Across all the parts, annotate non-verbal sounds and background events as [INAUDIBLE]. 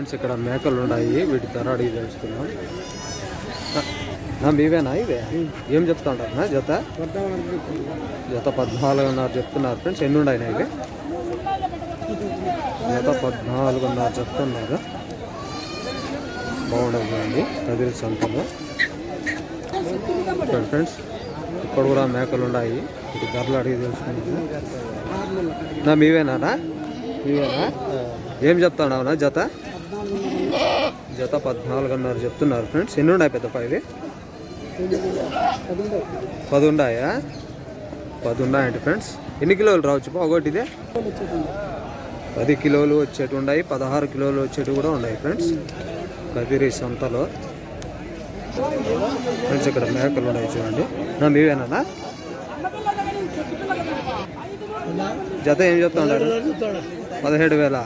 Friends ఇక్కడ మేకలు ఉన్నాయి. వీటి ధర అడిగి తెలుసుకున్నాం నా మీవేనా ఇవే? ఏం చెప్తా ఉంటారు నా జత? జత పద్నాలుగున్నర చెప్తున్నారు ఫ్రెండ్స్. ఎన్ని ఉన్నాయి ఇవి? జత పద్నాలుగున్నర చెప్తున్నారు. బాగుండదు కదిరి సంతలో. ఫ్రెండ్స్ ఇక్కడ కూడా మేకలు ఉన్నాయి. వీటి ధరలు అడిగి తెలుసుకుంటాం నా మీవేనా మీవేనా? ఏం చెప్తాను జత? జత పద్నాలుగున్నర చెప్తున్నారు ఫ్రెండ్స్. ఎన్ని ఉన్నాయి పెద్దపా ఇవి పది ఉన్నాయా పది ఉన్నాయండి ఫ్రెండ్స్. ఎన్ని కిలోలు రావచ్చు ఒకటి ఇదే పది కిలోలు వచ్చేటి ఉన్నాయి పదహారు కిలోలు వచ్చేటి కూడా ఉన్నాయి ఫ్రెండ్స్. కదిరి సంతలో. ఫ్రెండ్స్ ఇక్కడ మేకలు ఉన్నాయి చూడండి. నా మీవేనా జత ఏం చెప్తా ఉన్నారు పదిహేడు వేల?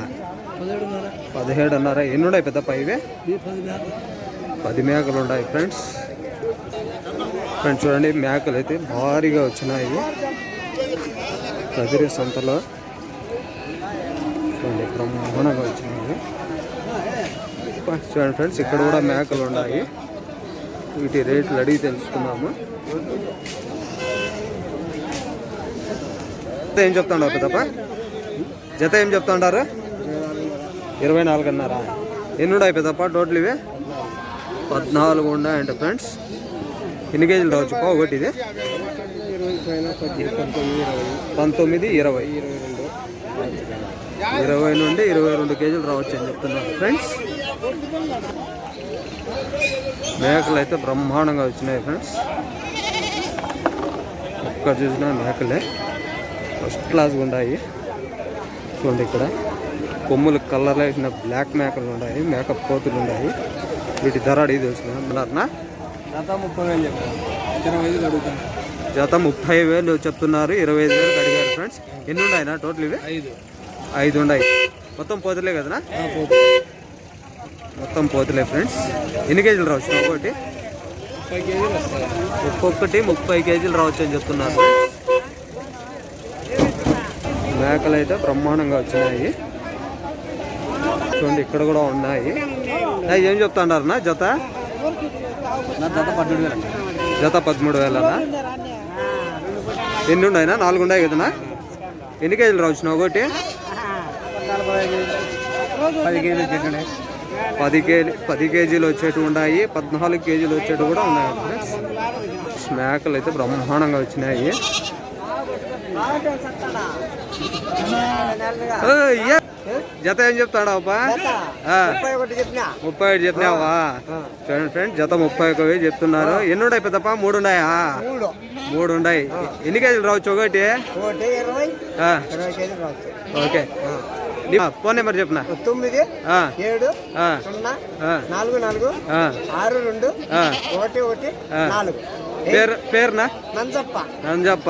పదిహేడు అన్నారా ఎన్ని ఉన్నాయి పెద్దప్ప ఇవే? పది మేకలు. ఉన్నాయి ఫ్రెండ్స్. ఫ్రెండ్స్ చూడండి మేకలు అయితే భారీగా వచ్చినాయి కదిరి సంతలో. చూడండి బ్రహ్మాండంగా వచ్చినాయి చూడండి ఫ్రెండ్స్ ఇక్కడ కూడా మేకలు ఉన్నాయి వీటి రేట్లు అడిగి తెలుసుకుందాము. జత ఏం చెప్తాడు పెద్దప్ప? జత ఏం చెప్తాండారు? ఇరవై నాలుగు అన్నారా ఎన్ని ఉన్నాయి టోటల్ ఇవే? పద్నాలుగు ఉన్నాయంట ఫ్రెండ్స్. ఎన్ని కేజీలు రావచ్చు పా? ఒకటి ఇది? పంతొమ్మిది ఇరవై. ఇరవై నుండి ఇరవై రెండు కేజీలు రావచ్చు అని చెప్తున్నారు ఫ్రెండ్స్. మేకలు అయితే బ్రహ్మాండంగా వచ్చినాయి ఫ్రెండ్స్. ఒక్క చూసిన మేకలే. ఫస్ట్ క్లాస్గా ఉన్నాయి. చూడండి ఇక్కడ. కొమ్ములు కలర్ వేసిన బ్లాక్ మేకలు ఉన్నాయి మేకప్ కోతులు ఉన్నాయి. వీటి ధర అడిగి తెలుసుకున్నారనా జత ముప్పై వేలు అడుగుతాను జత ముప్పై వేలు చెప్తున్నారు ఇరవై ఐదు వేలకు అడిగారు ఫ్రెండ్స్ ఎన్ని ఉన్నాయినా టోటల్ ఇవి? ఐదు. ఐదు ఉన్నాయి. మొత్తం పోతులే కదనా? మొత్తం పోతులే ఫ్రెండ్స్ ఎన్ని కేజీలు రావచ్చు ఒక్కొక్కటి ఒక్కొక్కటి ముప్పై కేజీలు రావచ్చు అని చెప్తున్నారు మేకలు అయితే బ్రహ్మాండంగా వచ్చినాయి. చూడండి ఇక్కడ కూడా ఉన్నాయి. ఏం చెప్తాండారు నా జత? నా జత పన్నెండు వేలు జత పదమూడు వేలనా? ఎన్ని ఉన్నాయినా? నాలుగు ఉన్నాయి కదనా ఎన్ని కేజీలు రావచ్చు ఒకటి? పది కేజీలు చెట్టు పది కేజీ పది కేజీలు వచ్చేటి ఉన్నాయి. పద్నాలుగు కేజీలు వచ్చేటి కూడా ఉన్నాయి ఫ్రెండ్స్ అయితే బ్రహ్మాండంగా వచ్చినాయి? జత ఏం చెప్తాడా అబ్బా? ఒకటి ముప్పై ఐదు చెప్పినావా? చూడండి ఫ్రెండ్ జత ముప్పై ఒక వెయ్యి చెప్తున్నారు. ఎన్ని ఉన్నాయి పెద్దప్ప? మూడు ఉన్నాయా. మూడు. ఉన్నాయి. ఎన్ని కేజీలు రావచ్చు ఒకటి? ఒకటి ఓకే. ఫోన్ నెంబర్ చెప్పిన? తొమ్మిది ఏడు సున్నా నాలుగు నాలుగు ఆరు రెండు. ఒకటి ఒకటి. నాలుగు. పేరు పేరునా? నంజప్ప.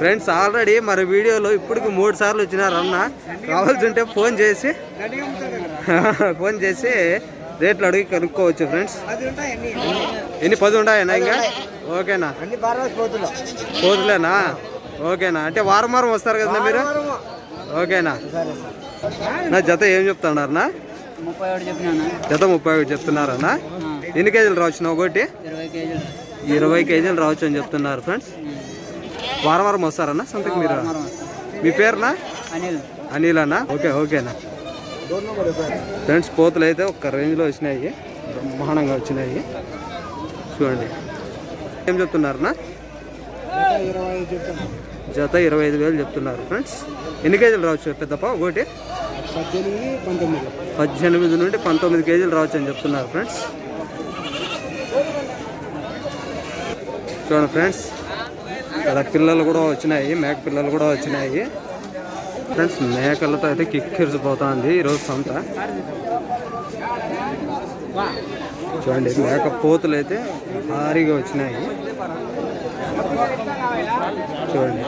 ఫ్రెండ్స్ ఆల్రెడీ మరి వీడియోలో ఇప్పటికి మూడు సార్లు వచ్చినారు అన్న. కావాల్సి ఉంటే ఫోన్ చేసి [LAUGHS] ఫోన్ చేసి రేట్లు అడిగి కనుక్కోవచ్చు ఫ్రెండ్స్. ఎన్ని? పది ఉన్నాయన్నా ఇంకా? ఓకేనా? పోతులేనా? ఓకేనా? అంటే వారం వారం వస్తారు కదా మీరు? ఓకేనా? నా జత ఏం చెప్తున్నారన్నా? జత ముప్పై ఒకటి చెప్తున్నారన్నా? ఎన్ని కేజీలు రావచ్చు ఒకటి? ఇరవై కేజీలు రావచ్చు అని చెప్తున్నారు ఫ్రెండ్స్. వారం వారం వస్తారన్నా సంతకి మీరు? మీ పేరునా? అనిల్. అనిల్ అన్న ఓకే ఓకేనా. ఫ్రెండ్స్ పోతులు అయితే ఒక రేంజ్లో వచ్చినాయి. బ్రహ్మాండంగా వచ్చినాయి. చూడండి. ఏం చెప్తున్నారన్నా? జత ఇరవై ఐదు వేలు చెప్తున్నారు ఫ్రెండ్స్ ఎన్ని కేజీలు రావచ్చు పెద్దప్ప ఒకటి? పద్దెనిమిది పంతొమ్మిది పద్దెనిమిది నుండి పంతొమ్మిది కేజీలు రావచ్చు అని చెప్తున్నారు ఫ్రెండ్స్ చూడండి ఫ్రెండ్స్ ఇక్కడ పిల్లలు కూడా వచ్చినాయి మేక పిల్లలు కూడా వచ్చినాయి. ఫ్రెండ్స్ మేకలతో అయితే కిక్కిరిసిపోతుంది ఈరోజు సంత. చూడండి మేక పోతులు అయితే భారీగా వచ్చినాయి. చూడండి.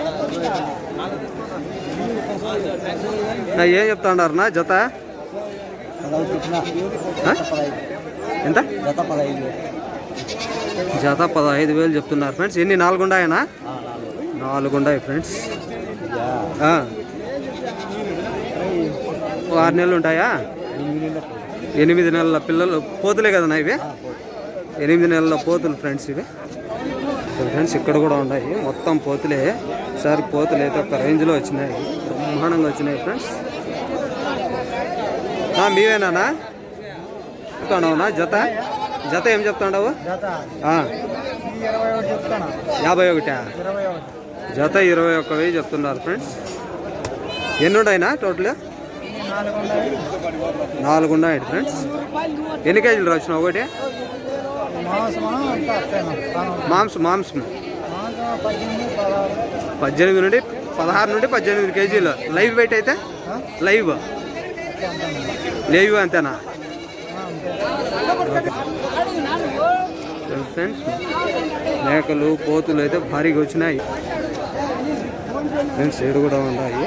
ఏం చెప్తా ఉన్నారు నా జత? ఎంత? జత పదహైదు వేలు చెప్తున్నారు ఫ్రెండ్స్. ఎన్ని? నాలుగు ఉన్నాయనా నాలుగు ఉన్నాయి ఫ్రెండ్స్ ఆరు నెలలు ఉంటాయా ఎనిమిది నెలల పిల్లలు పోతులే కదన్నా ఇవి? ఎనిమిది నెలల పోతులు ఫ్రెండ్స్ ఇవి. ఫ్రెండ్స్ ఇక్కడ కూడా ఉన్నాయి. మొత్తం పోతులే. సార్ పోతులు అయితే ఒక రేంజ్లో వచ్చినాయి. బ్రహ్మాండంగా వచ్చినాయి ఫ్రెండ్స్ మీవేనా చెప్తాడవునా జత? జత ఏం చెప్తాడవు? యాభై ఒకటా. జత ఇరవై ఒక్క వెయ్యి చెప్తున్నారు ఫ్రెండ్స్ ఎన్ని ఉన్నాయినా టోటల్? నాలుగు ఉన్నాయి నాలుగు ఉన్నాయి ఫ్రెండ్స్ ఎన్ని కేజీలు వచ్చిన ఒకటి? మాంసం మాంసం. పద్దెనిమిది నుండి పదహారు నుండి పద్దెనిమిది కేజీలు. లైవ్ వెయిట్ అయితే? లైవ్. లేవ్ అంతేనా? ఫ్రెండ్స్ మేకలు పోతులు అయితే భారీగా వచ్చినాయి. ఫ్రెండ్స్ ఇక్కడ కూడా ఉన్నాయి.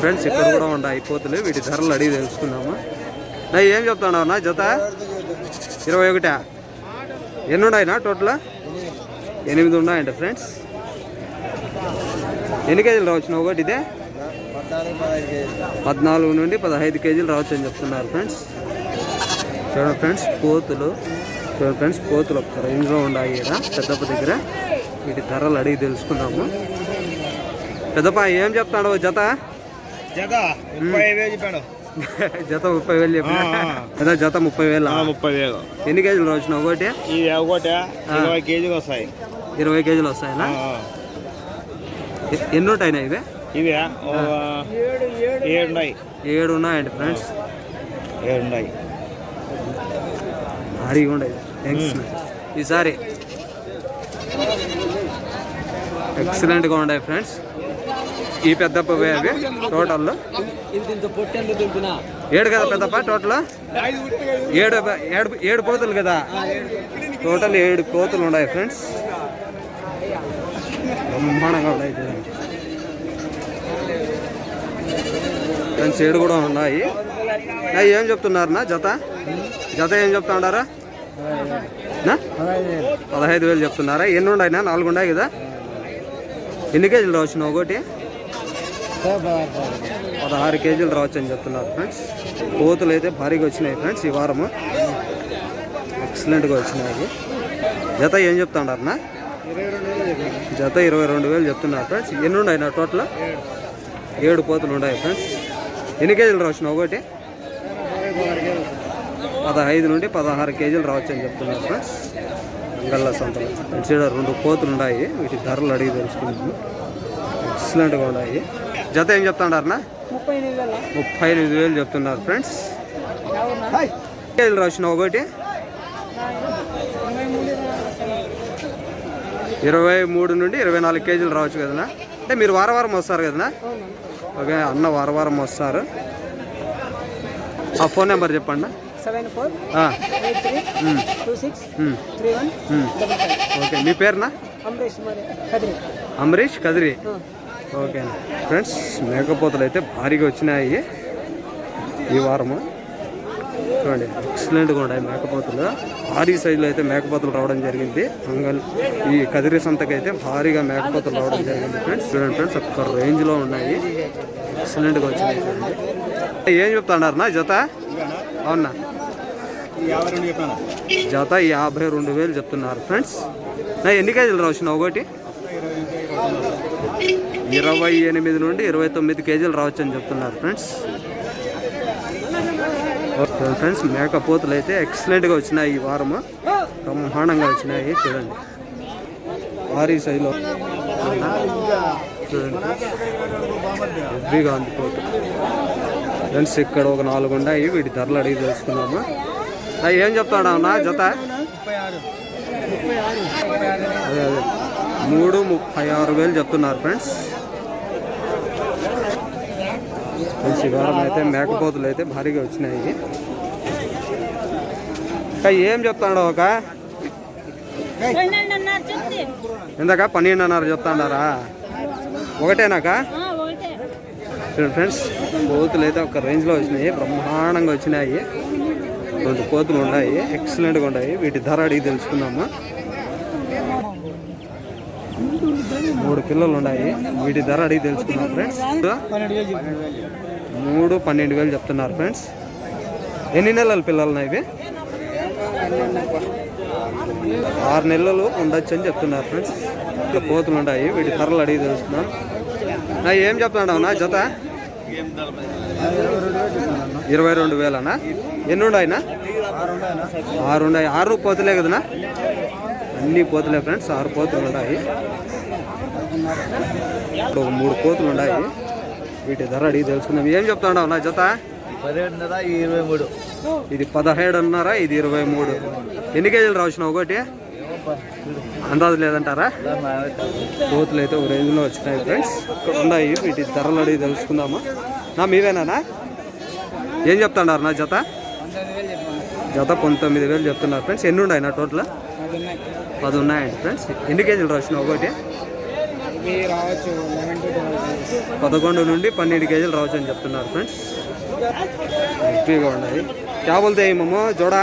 ఫ్రెండ్స్ ఇక్కడ కూడా ఉన్నాయి పోతులు వీటి ధరలు అడిగి తెలుసుకున్నాము ఏం చెప్తున్నావు నా జత? ఇరవై ఒకటా? ఎన్ని ఉన్నాయినా టోటల్? ఎనిమిది ఉన్నాయంట ఫ్రెండ్స్. ఎన్ని కేజీలు రావచ్చు ఒకటి ఇదే? పద్నాలుగు నుండి పదహైదు కేజీలు రావచ్చు అని చెప్తున్నారు ఫ్రెండ్స్. చూడండి ఫ్రెండ్స్ పోతులు. చూడండి ఫ్రెండ్స్ పోతులు ఒక రేంజ్లో ఉన్నాయి ఇక్కడ పెద్దప్ప దగ్గర. వీటి ధరలు అడిగి తెలుసుకుందాము. పెద్దప్ప ఏం చెప్తాడు జత? జత ముప్పై వేలు [LAUGHS] జత ముప్పై వేలు చెప్పిన? జత ముప్పై వేలు? ముప్పై వేలు. ఎన్ని కేజీలు రావచ్చు ఒకటి? ఇది ఒకటి ఇరవై కేజీలు వస్తాయి. ఇరవై కేజీలు వస్తాయనా? ఎన్ని ఉంటాయినా ఇవి? ఇవి ఏడు ఉన్నాయి. ఏడు ఉన్నాయండి ఫ్రెండ్స్. ఏడు ఉన్నాయి. భారీగా ఉండేది థ్యాంక్స్ ఈసారి ఎక్సలెంట్గా ఉన్నాయి ఫ్రెండ్స్. ఈ పెద్దప్ప వే అవి టోటల్లో. ఏడు కదా పెద్దప్ప టోటల్? ఏడు ఏడు ఏడు పోతులు కదా? టోటల్ ఏడు పోతులు ఉన్నాయి ఫ్రెండ్స్. బ్రహ్మాండంగా ఉన్నాయి చూడండి ఫ్రెండ్స్ ఏడు కూడా ఉన్నాయి. ఏం చెప్తున్నారన్నా జత? జత ఏం చెప్తా ఉన్నారా పదహైదు వేలు చెప్తున్నారా? ఎన్ని ఉన్నాయినా నాలుగు ఉన్నాయి కదా? ఎన్ని కేజీలు వచ్చినావు ఒకటి? పదహారు కేజీలు రావచ్చు అని చెప్తున్నారు ఫ్రెండ్స్ కోతులు అయితే భారీగా వచ్చినాయి ఫ్రెండ్స్ ఈ వారము. ఎక్సలెంట్గా వచ్చినాయి జత ఏం చెప్తాడారనా జత ఇరవై రెండు వేలు చెప్తున్నారు ఫ్రెండ్స్ ఎన్ని ఉన్నాయి నా టోటల్ ఏడు పోతులు ఉన్నాయి ఫ్రెండ్స్ ఎన్ని కేజీలు రావచ్చు ఒకటి? పదహైదు నుండి పదహారు కేజీలు రావచ్చు అని చెప్తున్నారు ఫ్రెండ్స్ గల్ల సంతలో. రెండు కోతులు ఉన్నాయి వీటి ధరలు అడిగి తెలుసుకుంటున్నాను ఎక్సలెంట్గా ఉన్నాయి. జత ఏం చెప్తాడారనా ముప్పై ఎనిమిది వేల. ముప్పై ఎనిమిది వేలు చెప్తున్నారు ఫ్రెండ్స్. రాసిన ఒకటి? ఇరవై మూడు నుండి ఇరవై నాలుగు కేజీలు రావచ్చు కదనా అంటే మీరు వారం వారం వస్తారు కదనా ఓకే అన్న వారం వారం వస్తారు. ఆ ఫోన్ నెంబర్ చెప్పండి ఓకే మీ పేరునా? అమరేష్ మరి కదిరి. ఓకే ఓకేనా ఫ్రెండ్స్ మేకపోతలు అయితే భారీగా వచ్చినాయి. ఈ వారము. చూడండి ఎక్సలెంట్గా ఉన్నాయి మేకపోతలు. భారీ సైజులో అయితే మేకపోతలు రావడం జరిగింది. అంగల్ ఈ కదిరి సంతకి అయితే భారీగా మేకపోతలు రావడం జరిగింది. ఫ్రెండ్స్ చూడండి ఫ్రెండ్స్ ఒక్క రేంజ్లో ఉన్నాయి. ఎక్సలెంట్గా వచ్చినాయి. చూడండి. ఏం చెప్తున్నారు నా జత? అవునా? జత యాభై రెండు వేలు చెప్తున్నారు. ఫ్రెండ్స్ నా ఎన్ని కేజీలు రావచ్చు ఒకటి? ఇరవై ఎనిమిది నుండి ఇరవై తొమ్మిది కేజీలు రావచ్చు అని చెప్తున్నారు ఫ్రెండ్స్ ఓకే ఫ్రెండ్స్ మేకపోతులు అయితే ఎక్సలెంట్గా వచ్చినాయి ఈ వారము. బ్రహ్మాండంగా వచ్చినాయి చూడండి. భారీ సైజులో చూడండి. హెవీగా ఉంది పోతు ఫ్రెండ్స్ ఇక్కడ ఒక నాలుగు ఉన్నాయి వీటి ధరలు అడిగి తెలుసుకున్నాము ఏం చెప్తాడా నా జత? అదే అదే. మూడు ముప్పై ఆరు వేలు చెప్తున్నారు ఫ్రెండ్స్ ఈ వారం అయితే మేకపోతులు అయితే భారీగా వచ్చినాయి. ఇంకా ఏం చెప్తాడు ఒక చెప్తే. ఇందాక పన్నెండున్నర చెప్తాడారా? ఒకటేనాక? ఒకటే. చూడండి ఫ్రెండ్స్ కోతులు అయితే ఒక రేంజ్లో వచ్చినాయి బ్రహ్మాండంగా వచ్చినాయి. రెండు కోతులు ఉన్నాయి ఎక్సలెంట్గా ఉన్నాయి. వీటి ధర అడిగి తెలుసుకుందాము? మూడు పిల్లలు ఉన్నాయి వీటి ధర అడిగి తెలుసుకుందాం ఫ్రెండ్స్. పన్నెండు మూడు పన్నెండు వేలు చెప్తున్నారు ఫ్రెండ్స్. ఎన్ని నెలల పిల్లలు ఇవి? ఆరు నెలలు ఉండొచ్చు అని చెప్తున్నారు ఫ్రెండ్స్. ఇంకా కోతులు ఉన్నాయి వీటి ధరలు అడిగి తెలుస్తున్నాం నా ఏం చెప్తున్నావు నా జత? ఇరవై రెండు వేలనా? ఎన్ని ఉన్నాయినా ఆరు ఉన్నాయి ఆరు పోతులే కదనా? అన్ని పోతులే ఫ్రెండ్స్ ఆరు పోతులు ఉన్నాయి. ఇప్పుడు ఒక మూడు కోతులు ఉన్నాయి. వీటి ధర అడిగి తెలుసుకుందాం. ఏం చెప్తున్నావు నా జత? పదిహేడున్నర ఇరవై మూడు ఇది పదహేడున్నర ఇది ఇరవై మూడు ఎన్ని కేజీలు రావచ్చు ఒకటి? అందాజు లేదంటారా? కోతులు అయితే ఒక రేంజ్లో వచ్చినాయి ఫ్రెండ్స్ ఇక్కడ ఉన్నాయి వీటి ధరలు అడిగి తెలుసుకుందామా? నా మీవేనా ఏం చెప్తున్నారు నా జత? జత పంతొమ్మిది వేలు చెప్తున్నారు ఫ్రెండ్స్ ఎన్ని ఉన్నాయి నా టోటల్ పది ఉన్నాయండి ఫ్రెండ్స్ ఎన్ని కేజీలు రాసిన ఒకటి? పదకొండు నుండి పన్నెండు కేజీలు రావచ్చు అని చెప్తున్నారు ఫ్రెండ్స్. ఎక్కువగా ఉన్నాయి. చేపలతో మమ్మ? జోడ?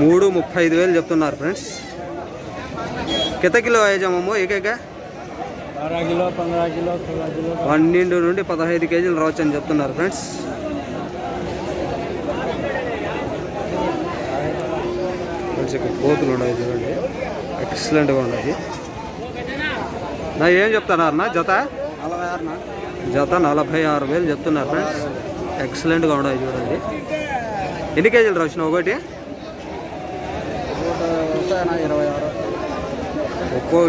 మూడు ముప్పై ఐదు వేలు చెప్తున్నారు ఫ్రెండ్స్. కిత కిలో వేజామమ్మో ఏకేక పన్నెండు నుండి పదహైదు కేజీలు రావచ్చు అని చెప్తున్నారు ఫ్రెండ్స్. మంచిగా కోతులు ఉన్నాయి ఎక్సలెంట్గా ఉన్నాయి. నా ఏం చెప్తున్నారు నా జత? జత నలభై ఆరు వేలు చెప్తున్నారు ఫ్రెండ్స్. ఎక్సలెంట్గా ఉన్నాయి చూడండి. ఎన్ని కేజీలు రాసిన ఒకటి ఒక్కోటి